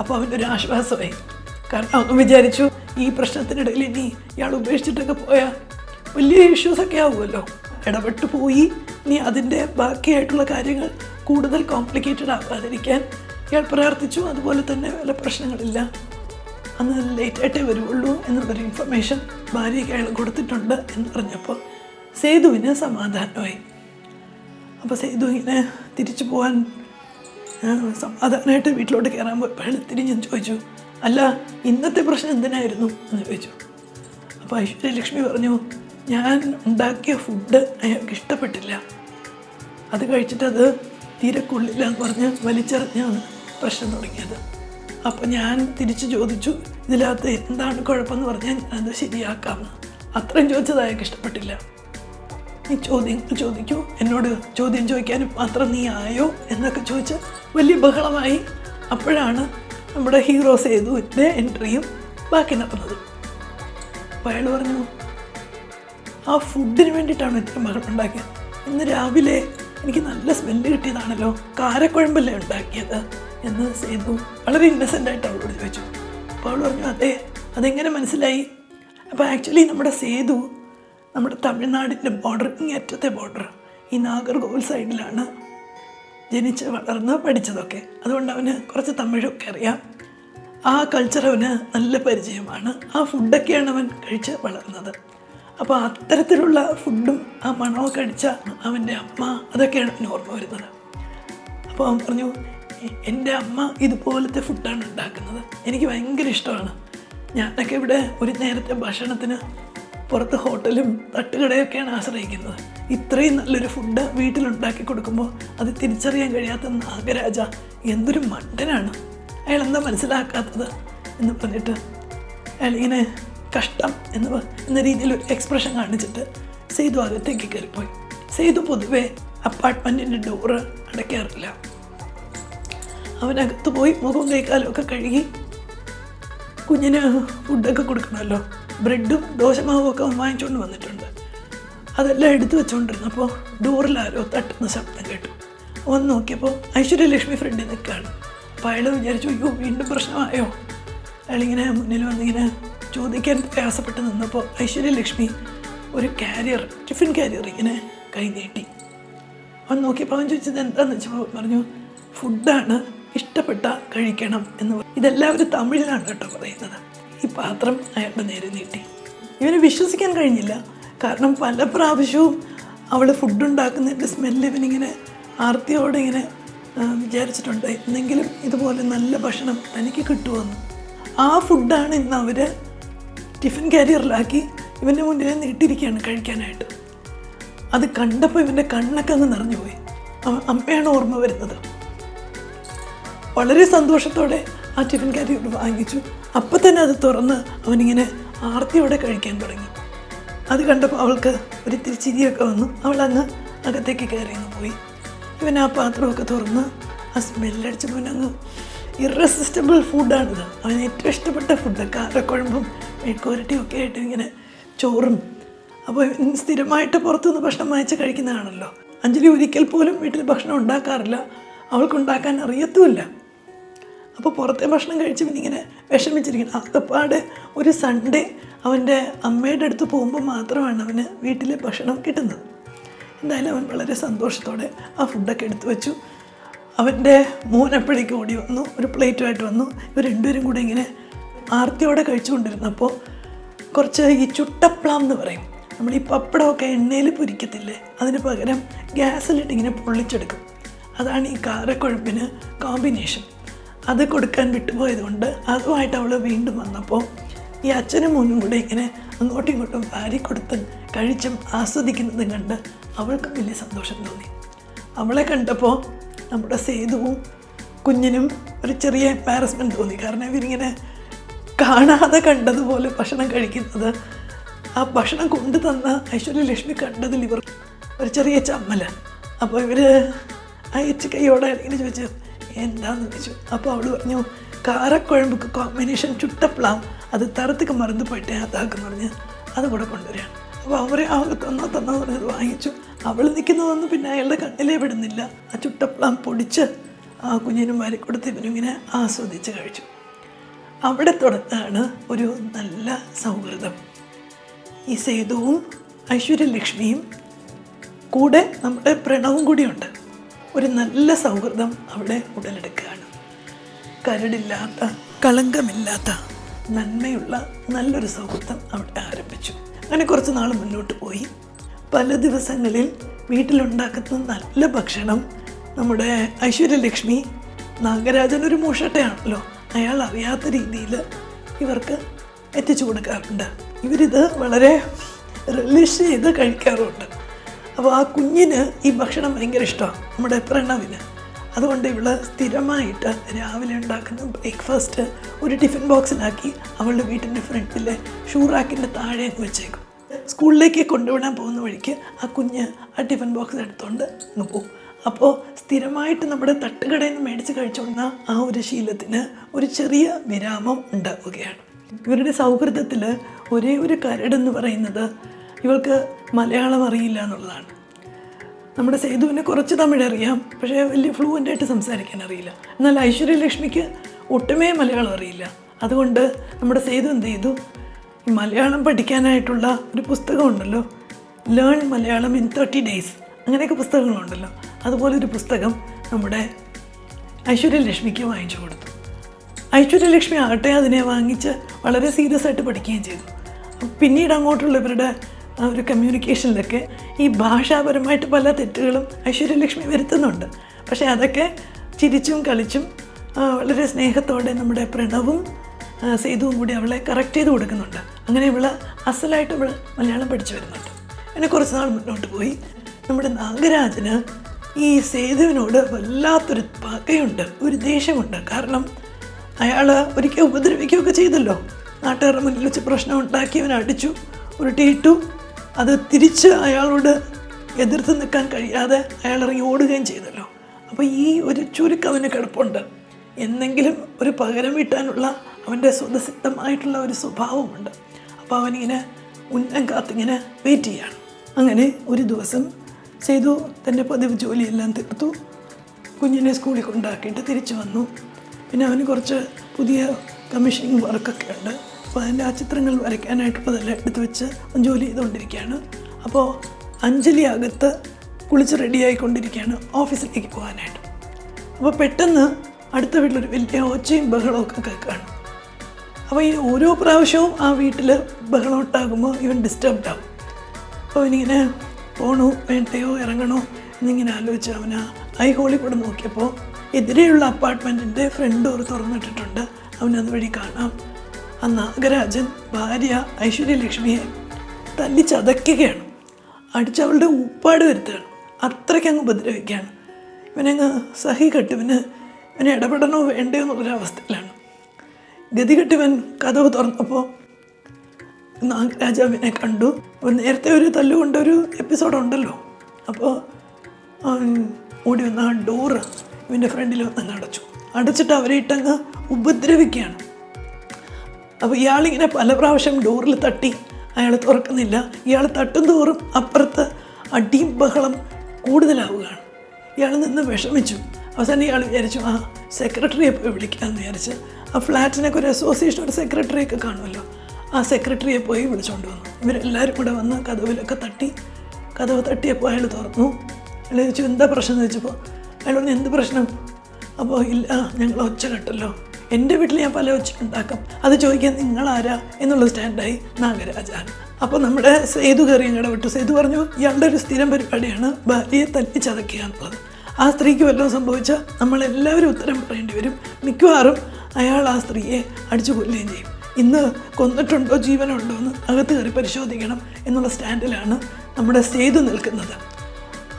അപ്പോൾ അവനൊരു ആശ്വാസമായി. കാരണം അവൻ വിചാരിച്ചു ഈ പ്രശ്നത്തിനിടയിൽ ഇനി ഇയാൾ ഉപേക്ഷിച്ചിട്ടൊക്കെ പോയാൽ വലിയ ഇഷ്യൂസൊക്കെ ആവുമല്ലോ. ഇടപെട്ട് പോയി ഇനി അതിന്റെ ബാക്കിയായിട്ടുള്ള കാര്യങ്ങൾ കൂടുതൽ കോംപ്ലിക്കേറ്റഡ് ആവാതിരിക്കാൻ ഇയാൾ പ്രാർത്ഥിച്ചു. അതുപോലെ തന്നെ വല്ല പ്രശ്നങ്ങളില്ല. അന്ന് ലേറ്റായിട്ടേ വരുള്ളൂ എന്നുള്ളൊരു ഇൻഫർമേഷൻ ഭാര്യയ്ക്ക് അയാൾ കൊടുത്തിട്ടുണ്ട് എന്ന് പറഞ്ഞപ്പോൾ സേതുവിന് സമാധാനമായി. അപ്പോൾ സേതു ഇങ്ങനെ തിരിച്ചു പോകാൻ സമാധാനമായിട്ട് വീട്ടിലോട്ട് കയറാൻ പോയപ്പോൾ അയാൾ തിരിഞ്ഞ് ചോദിച്ചു അല്ല ഇന്നത്തെ പ്രശ്നം എന്തിനായിരുന്നു? എന്ന് ചോദിച്ചു. അപ്പോൾ ഐശ്വര്യലക്ഷ്മി പറഞ്ഞു ഞാൻ ഉണ്ടാക്കിയ ഫുഡ് അയാൾക്ക് ഇഷ്ടപ്പെട്ടില്ല. അത് കഴിച്ചിട്ട് അത് തീരെ കൊള്ളില്ല എന്ന് പറഞ്ഞ് വലിച്ചെറിഞ്ഞാണ് പ്രശ്നം തുടങ്ങിയത്. അപ്പോൾ ഞാൻ തിരിച്ചു ചോദിച്ചു ഇതിനകത്ത് എന്താണ് കുഴപ്പമെന്ന് പറഞ്ഞാൽ അത് ശരിയാക്കാമെന്ന് അത്രയും ചോദിച്ചത് അയാൾക്ക് ഇഷ്ടപ്പെട്ടില്ല. നീ ചോദ്യങ്ങൾ ചോദിക്കൂ എന്നോട് ചോദ്യം ചോദിക്കാനും മാത്രം നീ ആയോ എന്നൊക്കെ ചോദിച്ച് വലിയ ബഹളമായി. അപ്പോഴാണ് നമ്മുടെ ഹീറോ സേതുവിന്റെ എൻട്രിയും ബാക്കി നടന്നത്. അപ്പോൾ അയാൾ പറഞ്ഞു ആ ഫുഡിന് വേണ്ടിയിട്ടാണ് ഇത്ര ബഹളം ഉണ്ടാക്കിയത്? ഇന്ന് രാവിലെ എനിക്ക് നല്ല സ്മെല്ല് കിട്ടിയതാണല്ലോ. കാരക്കുഴമ്പല്ലേ ഉണ്ടാക്കിയത്? എന്ന് സേതു വളരെ ഇന്നസെന്റ് ആയിട്ട് അവളോട് ചോദിച്ചു. അപ്പോൾ അവൾ പറഞ്ഞു അതെ അതെങ്ങനെ മനസ്സിലായി? അപ്പോൾ ആക്ച്വലി നമ്മുടെ സേതു നമ്മുടെ തമിഴ്നാടിന്റെ ബോർഡർ ഇങ്ങേറ്റത്തെ ബോർഡർ ഈ നാഗർകോവിൽ സൈഡിലാണ് ജനിച്ച് വളർന്ന് പഠിച്ചതൊക്കെ. അതുകൊണ്ട് അവന് കുറച്ച് തമിഴൊക്കെ അറിയാം. ആ കൾച്ചർ അവന് നല്ല പരിചയമാണ്. ആ ഫുഡൊക്കെയാണ് അവൻ കഴിച്ച് വളർന്നത്. അപ്പോൾ അത്തരത്തിലുള്ള ഫുഡും ആ മണമൊക്കെ കഴിച്ച അവന്റെ അമ്മ അതൊക്കെയാണ് എന്നെ ഓർമ്മ വരുന്നത്. അപ്പോൾ അവൻ പറഞ്ഞു "എ- എന്റെ അമ്മ ഇതുപോലത്തെ ഫുഡാണ് ഉണ്ടാക്കുന്നത്. എനിക്ക് ഭയങ്കര ഇഷ്ടമാണ്. ഞാനൊക്കെ ഇവിടെ ഒരു നേരത്തെ ഭക്ഷണത്തിന് പുറത്ത് ഹോട്ടലും തട്ടുകടയൊക്കെയാണ് ആശ്രയിക്കുന്നത്. ഇത്രയും നല്ലൊരു ഫുഡ് വീട്ടിലുണ്ടാക്കി കൊടുക്കുമ്പോൾ അത് തിരിച്ചറിയാൻ കഴിയാത്ത നാഗരാജ എന്തൊരു മണ്ടനാണ്. അയാൾ എന്താ മനസ്സിലാക്കാത്തത്? എന്ന് പറഞ്ഞിട്ട് അയാൾ ഇങ്ങനെ കഷ്ടം എന്ന് എന്ന രീതിയിൽ ഒരു എക്സ്പ്രഷൻ കാണിച്ചിട്ട് സേതു അകത്തേക്ക് കയറിപ്പോയി. സേതു പൊതുവെ അപ്പാർട്ട്മെന്റിന്റെ ഡോറ് അടയ്ക്കാറില്ല. അവനകത്ത് പോയി മുഖവും കൈക്കാലും കഴുകി കുഞ്ഞിന് ഫുഡൊക്കെ കൊടുക്കണമല്ലോ. ബ്രെഡും ദോശമാവും ഒക്കെ വാങ്ങിച്ചുകൊണ്ട് വന്നിട്ടുണ്ട്. അതെല്ലാം എടുത്തു വെച്ചുകൊണ്ടിരുന്നപ്പോൾ ഡോറിൽ ആരോ തട്ടുന്ന ശബ്ദം കേട്ടു. വന്ന് നോക്കിയപ്പോൾ ഐശ്വര്യലക്ഷ്മി ഫ്രണ്ടിൽ നിൽക്കുകയാണ്. അപ്പോൾ അയാൾ വിചാരിച്ചു അയ്യോ വീണ്ടും പ്രശ്നമായോ? അയാളിങ്ങനെ മുന്നിൽ വന്നിങ്ങനെ ചോദിക്കാൻ പ്രയാസപ്പെട്ട് നിന്നപ്പോൾ ഐശ്വര്യ ലക്ഷ്മി ഒരു കാരിയർ ടിഫിൻ കാരിയർ ഇങ്ങനെ കൈ നീട്ടി. അവൻ നോക്കിയപ്പോൾ അവൻ ചോദിച്ചത് എന്താണെന്ന് വെച്ചപ്പോൾ പറഞ്ഞു ഫുഡാണ് ഇഷ്ടപ്പെട്ട കഴിക്കണം എന്ന് ഇതെല്ലാവരും തമിഴിലാണ് കേട്ടോ പറയുന്നത്. ഈ പാത്രം അയാളുടെ നേരെ നീട്ടി. ഇവന് വിശ്വസിക്കാൻ കഴിഞ്ഞില്ല. കാരണം പല പ്രാവശ്യവും അവൾ ഫുഡുണ്ടാക്കുന്നതിന്റെ സ്മെല്ല് ഇവനിങ്ങനെ ആർത്തിയോടെ ഇങ്ങനെ വിചാരിച്ചിട്ടുണ്ട്. എന്നെങ്കിലും ഇതുപോലെ നല്ല ഭക്ഷണം തനിക്ക് കിട്ടുമെന്ന് ആ ഫുഡാണ് ഇന്ന് അവർ ടിഫിൻ കാരിയറിലാക്കി ഇവന്റെ മുന്നിൽ നീട്ടിയിരിക്കുകയാണ് കഴിക്കാനായിട്ട്. അത് കണ്ടപ്പോൾ ഇവന്റെ കണ്ണൊക്കെ അങ്ങ് നിറഞ്ഞുപോയി. അവൻ അമ്മയാണ് ഓർമ്മ വരുന്നത്. വളരെ സന്തോഷത്തോടെ ആ ടിഫിൻ കാരി വാങ്ങിച്ചു. അപ്പം തന്നെ അത് തുറന്ന് അവനിങ്ങനെ ആർത്തിയോടെ കഴിക്കാൻ തുടങ്ങി. അത് കണ്ടപ്പോൾ അവൾക്ക് ഒരു തിരിച്ചിരിയൊക്കെ വന്നു. അവൾ അങ്ങ് അകത്തേക്ക് കയറി അങ്ങ് പോയി. ഇവൻ ആ പാത്രമൊക്കെ തുറന്ന് ആ സ്മെല്ലടിച്ചപ്പോൾ അവനങ്ങ് ഇറസിസ്റ്റബിൾ ഫുഡാണിത് അവന് ഏറ്റവും ഇഷ്ടപ്പെട്ട ഫുഡ് കാരക്കുഴമ്പും മെഴുക്കുവരട്ടിയും ഒക്കെ ആയിട്ട് ഇങ്ങനെ ചോറും. അപ്പോൾ സ്ഥിരമായിട്ട് പുറത്തുനിന്ന് ഭക്ഷണം വാങ്ങിച്ച് കഴിക്കുന്നതാണല്ലോ. അഞ്ജലി ഒരിക്കൽ പോലും വീട്ടിൽ ഭക്ഷണം ഉണ്ടാക്കാറില്ല. അവൾക്കുണ്ടാക്കാൻ അറിയത്തുമില്ല. അപ്പോൾ പുറത്തെ ഭക്ഷണം കഴിച്ച് പിന്നെ ഇങ്ങനെ വിഷമിച്ചിരിക്കണം അത്തപ്പാട് ഒരു സൺഡേ അവന്റെ അമ്മയുടെ അടുത്ത് പോകുമ്പോൾ മാത്രമാണ് അവന് വീട്ടിലെ ഭക്ഷണം കിട്ടുന്നത്. എന്തായാലും അവൻ വളരെ സന്തോഷത്തോടെ ആ ഫുഡൊക്കെ എടുത്തു വെച്ചു. അവന്റെ മോനപ്പോഴേക്ക് ഓടി വന്നു ഒരു പ്ലേറ്റുമായിട്ട് വന്നു. ഇവർ രണ്ടുപേരും കൂടെ ഇങ്ങനെ ആർത്തിയോടെ കഴിച്ചുകൊണ്ടിരുന്നപ്പോൾ കുറച്ച് ഈ ചുട്ടപ്ലാം എന്ന് പറയും. നമ്മൾ ഈ പപ്പടമൊക്കെ എണ്ണയിൽ പൊരിക്കത്തില്ലേ? അതിന് പകരം ഗ്യാസിലിട്ട് ഇങ്ങനെ പൊള്ളിച്ചെടുക്കും. അതാണ് ഈ കാരക്കൊഴുപ്പിന് കോമ്പിനേഷൻ അത് കൊടുക്കാൻ വിട്ടുപോയതുകൊണ്ട് അതുമായിട്ട് അവൾ വീണ്ടും വന്നപ്പോൾ ഈ അച്ഛനും മോനും കൂടെ ഇങ്ങനെ അങ്ങോട്ടും ഇങ്ങോട്ടും വാരി കൊടുത്തും കഴിച്ചും ആസ്വദിക്കുന്നതും കണ്ട് അവൾക്ക് വലിയ സന്തോഷം തോന്നി. അവളെ കണ്ടപ്പോൾ നമ്മുടെ സേതുവും കുഞ്ഞിനും ഒരു ചെറിയ എംബാരസ്മെന്റ് തോന്നി. കാരണം ഇവരിങ്ങനെ കാണാതെ കണ്ടതുപോലെ ഭക്ഷണം കഴിക്കുന്നത്. ആ ഭക്ഷണം കൊണ്ടു തന്ന ഐശ്വര്യ ലക്ഷ്മി കണ്ടതിൽ ഇവർ ഒരു ചെറിയ ചമ്മല. അപ്പോൾ ഇവർ അയച്ച് കൈയോടെ ഇങ്ങനെ ചോദിച്ചു എന്താന്ന്? ചോദിച്ചു. അപ്പോൾ അവൾ പറഞ്ഞു കാരക്കുഴമ്പുക്ക് കോമ്പിനേഷൻ ചുട്ടപ്പളാം അത് തരത്തേക്ക് മറന്നു പോയിട്ടേ അതാക്കെന്ന് പറഞ്ഞ് അത് കൂടെ കൊണ്ടുവരികയാണ്. അപ്പോൾ അവരെ ആ തന്നോ തന്നോ പറഞ്ഞത് വാങ്ങിച്ചു. അവൾ നിൽക്കുന്നതൊന്നും പിന്നെ അയാളുടെ കണ്ണിലേ വിടുന്നില്ല ആ ചുട്ടപ്പളം പൊടിച്ച് ആ കുഞ്ഞിനും വാരി കൊടുത്ത് ഇവനും ഇങ്ങനെ ആസ്വദിച്ച് കഴിച്ചു. അവിടെ തുടങ്ങാണ് ഒരു നല്ല സൗഹൃദം. ഈ സേതുവും ഐശ്വര്യലക്ഷ്മിയും കൂടെ നമ്മുടെ പ്രണവും കൂടിയുണ്ട്. ഒരു നല്ല സൗഹൃദം അവിടെ ഉടലെടുക്കുകയാണ്. കരടില്ലാത്ത കളങ്കമില്ലാത്ത നന്മയുള്ള നല്ലൊരു സൗഹൃദം അവിടെ ആരംഭിച്ചു. അങ്ങനെ കുറച്ച് നാൾ മുന്നോട്ട് പോയി. പല ദിവസങ്ങളിൽ വീട്ടിലുണ്ടാക്കുന്ന നല്ല ഭക്ഷണം നമ്മുടെ ഐശ്വര്യലക്ഷ്മി നാഗരാജൻ ഒരു മൂഷട്ടയാണല്ലോ. അയാൾ അറിയാത്ത രീതിയിൽ ഇവർക്ക് എത്തിച്ചു കൊടുക്കാറുണ്ട്. ഇവരിത് വളരെ റിലീഷ് ചെയ്ത് കഴിക്കാറുണ്ട് അപ്പോൾ ആ കുഞ്ഞിന് ഈ ഭക്ഷണം ഭയങ്കര ഇഷ്ടമാണ് നമ്മുടെ പ്രണവിന്. അതുകൊണ്ട് ഇവൾ സ്ഥിരമായിട്ട് രാവിലെ ഉണ്ടാക്കുന്ന ബ്രേക്ക്ഫാസ്റ്റ് ഒരു ടിഫിൻ ബോക്സിലാക്കി അവളുടെ വീട്ടിന്റെ ഫ്രണ്ടിലെ ഷൂറാക്കിന്റെ താഴെ വെച്ചേക്കും. സ്കൂളിലേക്ക് കൊണ്ടുവിടാൻ പോകുന്ന വഴിക്ക് ആ കുഞ്ഞ് ആ ടിഫിൻ ബോക്സ് എടുത്തുകൊണ്ട് അങ്ങ് പോകും. അപ്പോൾ സ്ഥിരമായിട്ട് നമ്മുടെ തട്ടുകടയിൽ നിന്ന് മേടിച്ച് കഴിച്ചുകൊണ്ട ആ ഒരു ശീലത്തിന് ഒരു ചെറിയ വിരാമം ഉണ്ടാവുകയാണ്. ഇവരുടെ സൗഹൃദത്തിൽ ഒരേ ഒരു കരടെന്ന് പറയുന്നത് ഇവൾക്ക് മലയാളം അറിയില്ല എന്നുള്ളതാണ്. നമ്മുടെ സേതുവിന് കുറച്ച് തമിഴ് അറിയാം പക്ഷേ വലിയ ഫ്ലൂവന്റ് ആയിട്ട് സംസാരിക്കാൻ അറിയില്ല. എന്നാൽ ഐശ്വര്യലക്ഷ്മിക്ക് ഒട്ടുമേ മലയാളം അറിയില്ല. അതുകൊണ്ട് നമ്മുടെ സേതു എന്ത് ചെയ്തു? ഈ മലയാളം പഠിക്കാനായിട്ടുള്ള ഒരു പുസ്തകമുണ്ടല്ലോ. Learn Malayalam in thirty days അങ്ങനെയൊക്കെ പുസ്തകങ്ങളുണ്ടല്ലോ. അതുപോലെ ഒരു പുസ്തകം നമ്മുടെ ഐശ്വര്യലക്ഷ്മിക്ക് വാങ്ങിച്ചു കൊടുത്തു. ഐശ്വര്യലക്ഷ്മി ആകട്ടെ അതിനെ വാങ്ങിച്ച് വളരെ സീരിയസ് ആയിട്ട് പഠിക്കുകയും ചെയ്തു. പിന്നീട് അങ്ങോട്ടുള്ള ഇവരുടെ ആ ഒരു കമ്മ്യൂണിക്കേഷനിലൊക്കെ ഈ ഭാഷാപരമായിട്ട് പല തെറ്റുകളും ഐശ്വര്യലക്ഷ്മി വരുത്തുന്നുണ്ട്. പക്ഷേ അതൊക്കെ ചിരിച്ചും കളിച്ചും വളരെ സ്നേഹത്തോടെ നമ്മുടെ പ്രണവും സേതുവും കൂടി അവളെ കറക്റ്റ് ചെയ്ത് കൊടുക്കുന്നുണ്ട്. അങ്ങനെ ഇവൾ അസലായിട്ട് ഇവൾ മലയാളം പഠിച്ചു വരുന്നുണ്ട്. അങ്ങനെ കുറച്ച് നാൾ മുന്നോട്ട് പോയി. നമ്മുടെ നാഗരാജന് ഈ സേതുവിനോട് വല്ലാത്തൊരു പകയുണ്ട് ഒരു ദേഷ്യമുണ്ട്. കാരണം അയാൾ ഒരിക്കൽ ഉപദ്രവിക്കുകയൊക്കെ ചെയ്തല്ലോ. നാട്ടുകാരുടെ മുന്നിൽ വെച്ച് പ്രശ്നം ഉണ്ടാക്കി അവൻ അടിച്ചു ഉരുട്ടിയിട്ടു. അത് തിരിച്ച് അയാളോട് എതിർത്ത് നിൽക്കാൻ കഴിയാതെ അയാൾ ഇറങ്ങി ഓടുകയും ചെയ്തല്ലോ. അപ്പോൾ ഈ ഒരു ചുരുക്കം അവന് കിടപ്പുണ്ട്. എന്തെങ്കിലും ഒരു പകരം വീട്ടാനുള്ള അവന്റെ സ്വതസിദ്ധമായിട്ടുള്ള ഒരു സ്വഭാവമുണ്ട്. അപ്പോൾ അവനിങ്ങനെ ഉന്നം കാത്തിങ്ങനെ വെയിറ്റ് ചെയ്യാണ്. അങ്ങനെ ഒരു ദിവസം ചെയ്തു തന്റെ പതിവ് ജോലിയെല്ലാം തീർത്തു. കുഞ്ഞിനെ സ്കൂളിൽ കൊണ്ടാക്കിയിട്ട് തിരിച്ചു വന്നു. പിന്നെ അവന് കുറച്ച് പുതിയ കമ്മീഷനിങ് വർക്കൊക്കെ ഉണ്ട്. അപ്പോൾ അതിന്റെ ആ ചിത്രങ്ങൾ വരയ്ക്കാനായിട്ട് ഇപ്പോൾ അതെല്ലാം എടുത്ത് വെച്ച് ജോലി ചെയ്തുകൊണ്ടിരിക്കുകയാണ്. അപ്പോൾ അഞ്ജലി അകത്ത് കുളിച്ച് റെഡിയായിക്കൊണ്ടിരിക്കുകയാണ് ഓഫീസിലേക്ക് പോകാനായിട്ട്. അപ്പോൾ പെട്ടെന്ന് അടുത്ത വീട്ടിലൊരു വലിയ ഒച്ചയും ബഹളമൊക്കെ കേൾക്കുകയാണ്. അപ്പോൾ ഈ ഓരോ പ്രാവശ്യവും ആ വീട്ടിൽ ബഹളം ഉണ്ടാകുമ്പോൾ ഇവൻ ഡിസ്റ്റർബ്ഡ് ആവും. അപ്പോൾ ഇവനിങ്ങനെ പോണോ വേണ്ടയോ ഇറങ്ങണോ എന്നിങ്ങനെ ആലോചിച്ച് അവൻ ആ ഐ ഹോളിൽ കൂടെ നോക്കിയപ്പോൾ എതിരെയുള്ള അപ്പാർട്ട്മെന്റിന്റെ ഫ്രണ്ട് ഡോർ തുറന്നിട്ടിട്ടുണ്ട്. അവനത് വഴി കാണാം. ആ നാഗരാജൻ ഭാര്യ ഐശ്വര്യ ഐശ്വര്യലക്ഷ്മിയെ തല്ലി ചതയ്ക്കുകയാണ് അടിച്ചവളുടെ ഉപ്പാട് വരുത്തുകയാണ്. അത്രയ്ക്കങ്ങ് ഉപദ്രവിക്കുകയാണ്. ഇവനങ്ങ് സഹി കെട്ടിവന് ഇവനെ ഇടപെടണോ വേണ്ടയോ എന്നുള്ളൊരവസ്ഥയിലാണ്. ഗതികെട്ടിവൻ കഥവ് തുറന്നപ്പോൾ നാഗരാജാവിനെ കണ്ടു. അപ്പോൾ നേരത്തെ ഒരു എപ്പിസോഡ് ഉണ്ടല്ലോ. അപ്പോൾ ഓടി വന്ന ആ ഡോറ് ഇവന്റെ ഫ്രണ്ടിൽ വന്നങ്ങ് അടച്ചു. അടച്ചിട്ട് അവരെ ഇട്ടങ്ങ് ഉപദ്രവിക്കുകയാണ്. അപ്പോൾ ഇയാളിങ്ങനെ പല പ്രാവശ്യം ഡോറിൽ തട്ടി അയാൾ തുറക്കുന്നില്ല. ഇയാൾ തട്ടും തോറും അപ്പുറത്ത് അടിയും ബഹളം കൂടുതലാവുകയാണ്. ഇയാൾ നിന്ന് വിഷമിച്ചു. അവസാനം ഇയാൾ വിചാരിച്ചു ആ സെക്രട്ടറിയെ പോയി വിളിക്കാമെന്ന് വിചാരിച്ച്. ആ ഫ്ലാറ്റിനൊക്കെ ഒരു അസോസിയേഷൻ ഒരു സെക്രട്ടറിയൊക്കെ കാണുമല്ലോ. ആ സെക്രട്ടറിയെ പോയി വിളിച്ചുകൊണ്ട് വന്നു. ഇവരെല്ലാവരും കൂടെ വന്ന് കഥവിലൊക്കെ തട്ടി കഥവ് തട്ടിയപ്പോൾ അയാൾ തുറന്നു. അയാൾ ചോദിച്ചു എന്താ പ്രശ്നം? എന്ന് ചോദിച്ചപ്പോൾ അയാൾ പറഞ്ഞു എന്ത് പ്രശ്നം? അപ്പോൾ ഇല്ല ഞങ്ങൾ ഒച്ച കെട്ടല്ലോ എന്റെ വീട്ടിൽ ഞാൻ പല ഒച്ച ഉണ്ടാക്കാം അത് ചോദിക്കാൻ നിങ്ങളാരാ? എന്നുള്ള സ്റ്റാൻഡായി നാഗരാജാൻ അപ്പോൾ നമ്മുടെ സേതു കയറി ഞങ്ങളുടെ വിട്ടു. സേതു പറഞ്ഞു ഇയാളുടെ ഒരു സ്ഥിരം പരിപാടിയാണ്. ഭാര്യയെ തല്ലി ചതക്കുക എന്നുള്ളത്. ആ സ്ത്രീക്ക് വല്ലതും സംഭവിച്ചാൽ നമ്മളെല്ലാവരും ഉത്തരം പറയേണ്ടി വരും. മിക്കവാറും അയാൾ ആ സ്ത്രീയെ അടിച്ചു കൊല്ലുകയും ചെയ്യും. ഇന്ന് കൊന്നിട്ടുണ്ടോ ജീവനുണ്ടോ എന്ന് അകത്ത് കയറി പരിശോധിക്കണം എന്നുള്ള സ്റ്റാൻഡിലാണ് നമ്മുടെ സേതു നിൽക്കുന്നത്.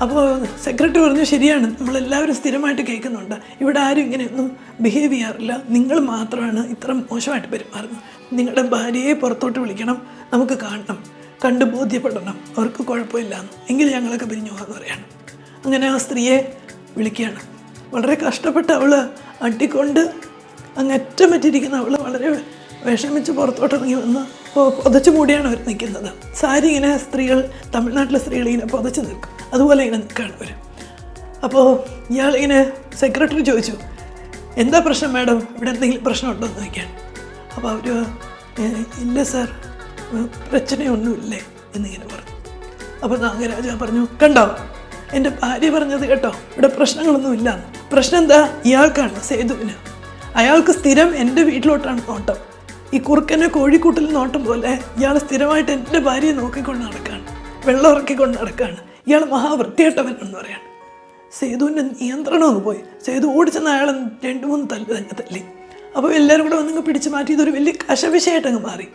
അപ്പോൾ സെക്രട്ടറി പറഞ്ഞു ശരിയാണ് നമ്മളെല്ലാവരും സ്ഥിരമായിട്ട് കേൾക്കുന്നുണ്ട്. ഇവിടെ ആരും ഇങ്ങനെയൊന്നും ബിഹേവ് ചെയ്യാറില്ല. നിങ്ങൾ മാത്രമാണ് ഇത്ര മോശമായിട്ട് പെരുമാറുന്നത്. നിങ്ങളുടെ ഭാര്യയെ പുറത്തോട്ട് വിളിക്കണം. നമുക്ക് കാണണം. കണ്ട് ബോധ്യപ്പെടണം അവർക്ക് കുഴപ്പമില്ല എന്ന് എങ്കിൽ ഞങ്ങളൊക്കെ പിരിഞ്ഞു പോകാമെന്ന് പറയാണ്. അങ്ങനെ ആ സ്ത്രീയെ വിളിക്കുകയാണ്. വളരെ കഷ്ടപ്പെട്ട് അവൾ അട്ടിക്കൊണ്ട് അങ്ങറ്റം പറ്റിയിരിക്കുന്ന അവൾ വളരെ വിഷമിച്ച് പുറത്തോട്ട് ഇറങ്ങി വന്ന് പുതച്ച് മൂടിയാണ് അവർ നിൽക്കുന്നത്. സാരി ഇങ്ങനെ സ്ത്രീകൾ തമിഴ്നാട്ടിലെ സ്ത്രീകൾ ഇങ്ങനെ പുതച്ച് നിൽക്കും. അതുപോലെ ഇങ്ങനെ നിൽക്കുകയാണ് അവർ അപ്പോൾ ഇയാൾ ഇങ്ങനെ സെക്രട്ടറി ചോദിച്ചു എന്താ പ്രശ്നം മാഡം? ഇവിടെ എന്തെങ്കിലും പ്രശ്നമുണ്ടോ എന്ന് ചോദിക്കാൻ? അപ്പോൾ അവർ ഇല്ല സാർ. പ്രശ്നമൊന്നുമില്ലേ? എന്നിങ്ങനെ പറഞ്ഞു. അപ്പോൾ നാഗരാജ പറഞ്ഞു കണ്ടോ? എന്റെ ഭാര്യ പറഞ്ഞത് കേട്ടോ. ഇവിടെ പ്രശ്നങ്ങളൊന്നുമില്ല. പ്രശ്നം എന്താ? ഇയാൾക്കാണ് സേതുവിന്. അയാൾക്ക് സ്ഥിരം എന്റെ വീട്ടിലോട്ടാണ് നോട്ടം. ഈ കുറുക്കനെ കോഴിക്കൂട്ടിൽ നോട്ടം പോലെ ഇയാൾ സ്ഥിരമായിട്ട് എന്റെ ഭാര്യയെ നോക്കിക്കൊണ്ട് നടക്കുകയാണ് വെള്ളം ഇറക്കിക്കൊണ്ട് നടക്കുകയാണ് ഇയാൾ മഹാവൃത്തിയായിട്ടവൻ എന്ന് പറയാണ് സേതുവിന്റെ നിയന്ത്രണമൊന്നു പോയി. സേതു ഓടിച്ചെന്ന് അയാൾ രണ്ട് മൂന്ന് തല്ല് തന്നെ തല്ലി. അപ്പോൾ എല്ലാവരും കൂടെ വന്നിങ്ങ് പിടിച്ചു മാറ്റി. ഇതൊരു വലിയ കശവിശയായിട്ട് അങ്ങ് മാറി.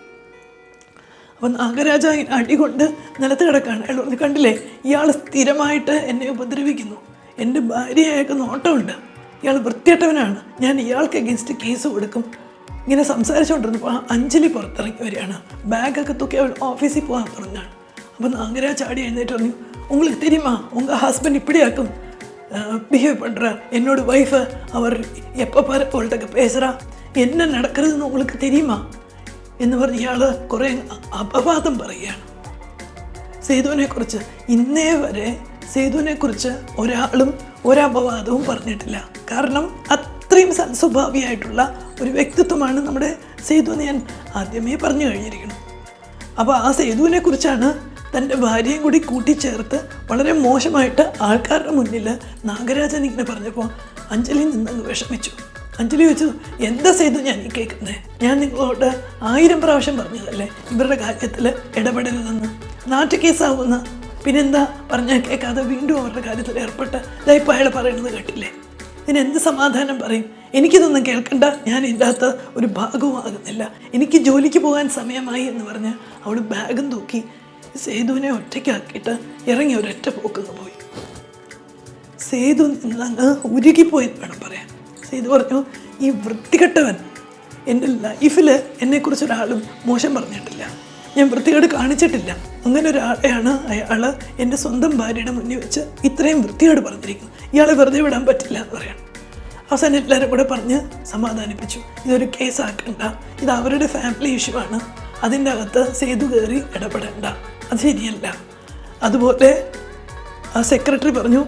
അപ്പം നാഗരാജ ഇങ്ങനെ അടികൊണ്ട് നിലത്ത് കിടക്കാണ് അയാൾ പറഞ്ഞു കണ്ടില്ലേ ഇയാൾ സ്ഥിരമായിട്ട് എന്നെ ഉപദ്രവിക്കുന്നു എൻ്റെ ഭാര്യയായൊക്കെ നോട്ടമുണ്ട് ഇയാൾ വൃത്തിയട്ടവനാണ് ഞാൻ ഇയാൾക്ക് അഗേൻസ്റ്റ് കേസ് കൊടുക്കും ഇങ്ങനെ സംസാരിച്ചുകൊണ്ടിരുന്നപ്പോൾ ആ അഞ്ജലി പുറത്തിറങ്ങി വരികയാണ് ബാഗൊക്കെ തൂക്കി അവൾ ഓഫീസിൽ പോകാൻ പറഞ്ഞാണ് അപ്പം നാഗരാജ് ചാടി എഴുന്നേറ്റ് പറഞ്ഞു உங்களுக்கு தெரியுமா உங்கள் ஹஸ்பண்ட் இப்படியாக்கும் பிஹேவ் பண்ணுறா என்னோட ஒய்ஃபை அவர் எப்போ பாரு அவள்கிட்ட பேசுகிறா என்ன நடக்கிறதுன்னு உங்களுக்கு தெரியுமா എന്ന് പറഞ്ഞ് ഇയാൾ കുറേ അപവാദം പറയുകയാണ്. സേതുവിനെക്കുറിച്ച് ഇന്നേ വരെ സേതുവിനെക്കുറിച്ച് ഒരാളും ഒരപവാദവും പറഞ്ഞിട്ടില്ല. കാരണം അത്രയും സൽസ്വഭാവിയായിട്ടുള്ള ഒരു വ്യക്തിത്വമാണ് നമ്മുടെ സേതു എന്ന് ഞാൻ ആദ്യമേ പറഞ്ഞു കഴിഞ്ഞിരിക്കുന്നു. അപ്പോൾ ആ സേതുവിനെക്കുറിച്ചാണ് തന്റെ ഭാര്യയും കൂടി കൂട്ടിച്ചേർത്ത് വളരെ മോശമായിട്ട് ആൾക്കാരുടെ മുന്നിൽ നാഗരാജൻ ഇങ്ങനെ പറഞ്ഞപ്പോൾ അഞ്ജലി നിന്നങ്ങ് വിഷമിച്ചു. അഞ്ജലി ചോദിച്ചു എന്താ ചെയ്തു ഞാൻ ഈ കേൾക്കുന്നത് ഞാൻ നിങ്ങളോട് ആയിരം പ്രാവശ്യം പറഞ്ഞതല്ലേ? ഇവരുടെ കാര്യത്തിൽ ഇടപെടരുതെന്ന്. നാട്ടു കേസാവുന്ന പിന്നെന്താ പറഞ്ഞാൽ കേൾക്കാതെ വീണ്ടും അവരുടെ കാര്യത്തിൽ ഏർപ്പെട്ട് ഇതായിപ്പോൾ അയാൾ പറയുന്നത് കേട്ടില്ലേ? ഇതിനെന്ത് സമാധാനം പറയും? എനിക്കിതൊന്നും കേൾക്കണ്ട. ഞാൻ ഇതിനകത്ത് ഒരു ഭാഗവും ആകുന്നില്ല. എനിക്ക് ജോലിക്ക് പോകാൻ സമയമായി എന്ന് പറഞ്ഞ് അവൾ ബാഗും തൂക്കി സേതുവിനെ ഒറ്റയ്ക്കാക്കിയിട്ട് ഇറങ്ങി ഒരൊറ്റ പോക്കുന്നു പോയി. സേതു നിന്നങ്ങ് ഉരുകിപ്പോയി എന്ന് വേണം പറയാൻ സേതു പറഞ്ഞു ഈ വൃത്തികെട്ടവൻ എന്റെ ലൈഫിൽ എന്നെക്കുറിച്ച് ഒരാളും മോശം പറഞ്ഞിട്ടില്ല. ഞാൻ വൃത്തികേട് കാണിച്ചിട്ടില്ല. അങ്ങനെ ഒരാളെയാണ് അയാൾ എന്റെ സ്വന്തം ഭാര്യയുടെ മുന്നിൽ വെച്ച് ഇത്രയും വൃത്തികേട് പറഞ്ഞിരിക്കുന്നത്. ഇയാളെ വെറുതെ വിടാൻ പറ്റില്ല എന്ന് പറയാം. അവസാനം എല്ലാവരും കൂടെ പറഞ്ഞ് സമാധാനിപ്പിച്ചു. ഇതൊരു കേസാക്കണ്ട ഇത് അവരുടെ ഫാമിലി ഇഷ്യൂ ആണ്. അതിന്റെ അകത്ത് സേതു കയറി ഇടപെടേണ്ട. അത് ശരിയല്ല. അതുപോലെ ആ സെക്രട്ടറി പറഞ്ഞു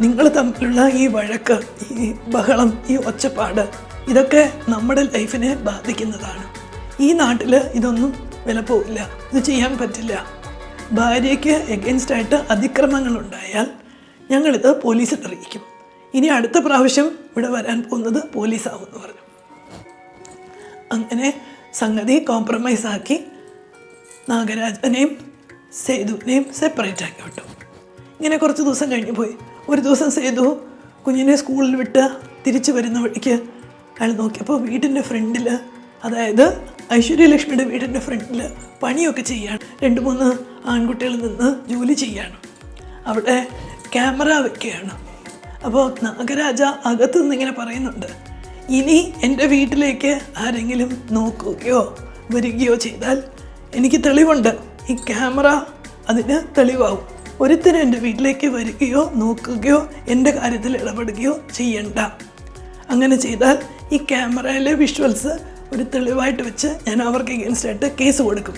നിങ്ങൾ തമ്മിലുള്ള ഈ വഴക്ക് ഈ ബഹളം ഈ ഒച്ചപ്പാട് ഇതൊക്കെ നമ്മുടെ ലൈഫിനെ ബാധിക്കുന്നതാണ്. ഈ നാട്ടിൽ ഇതൊന്നും വില പോവില്ല ഇത് ചെയ്യാൻ പറ്റില്ല. ഭാര്യയ്ക്ക് എഗെയിൻസ്റ്റായിട്ട് അതിക്രമങ്ങൾ ഉണ്ടായാൽ ഞങ്ങളിത് പോലീസിൽ അറിയിക്കും. ഇനി അടുത്ത പ്രാവശ്യം ഇവിടെ വരാൻ പോകുന്നത് പോലീസാവുമെന്ന് പറഞ്ഞു. അങ്ങനെ സംഗതി കോംപ്രമൈസ് ആക്കി നാഗരാജനെയും സേതുവിനെയും സെപ്പറേറ്റ് ആക്കി വിട്ടു. ഇങ്ങനെ കുറച്ച് ദിവസം കഴിഞ്ഞ് പോയി. ഒരു ദിവസം സേതു കുഞ്ഞിനെ സ്കൂളിൽ വിട്ട് തിരിച്ചു വരുന്ന വഴിക്ക് അയാൾ നോക്കിയപ്പോൾ വീടിന്റെ ഫ്രണ്ടിൽ അതായത് ഐശ്വര്യലക്ഷ്മിയുടെ വീടിന്റെ ഫ്രണ്ടിൽ പണിയൊക്കെ ചെയ്യാണ്. രണ്ട് മൂന്ന് ആൺകുട്ടികളിൽ നിന്ന് ജോലി ചെയ്യാണ്. അവിടെ ക്യാമറ വെക്കുകയാണ്. അപ്പോൾ നാഗരാജ അകത്തു നിന്നിങ്ങനെ പറയുന്നുണ്ട് ഇനി എന്റെ വീട്ടിലേക്ക് ആരെങ്കിലും നോക്കുകയോ വരികയോ ചെയ്താൽ എനിക്ക് തെളിവുണ്ട്. ഈ ക്യാമറ അതിന് തെളിവാവും. ഒരുത്തരും എന്റെ വീട്ടിലേക്ക് വരികയോ നോക്കുകയോ എന്റെ കാര്യത്തിൽ ഇടപെടുകയോ ചെയ്യണ്ട. അങ്ങനെ ചെയ്താൽ ഈ ക്യാമറയിലെ വിഷ്വൽസ് ഒരു തെളിവായിട്ട് വെച്ച് ഞാൻ അവർക്ക് എഗൻസ്റ്റായിട്ട് കേസ് കൊടുക്കും.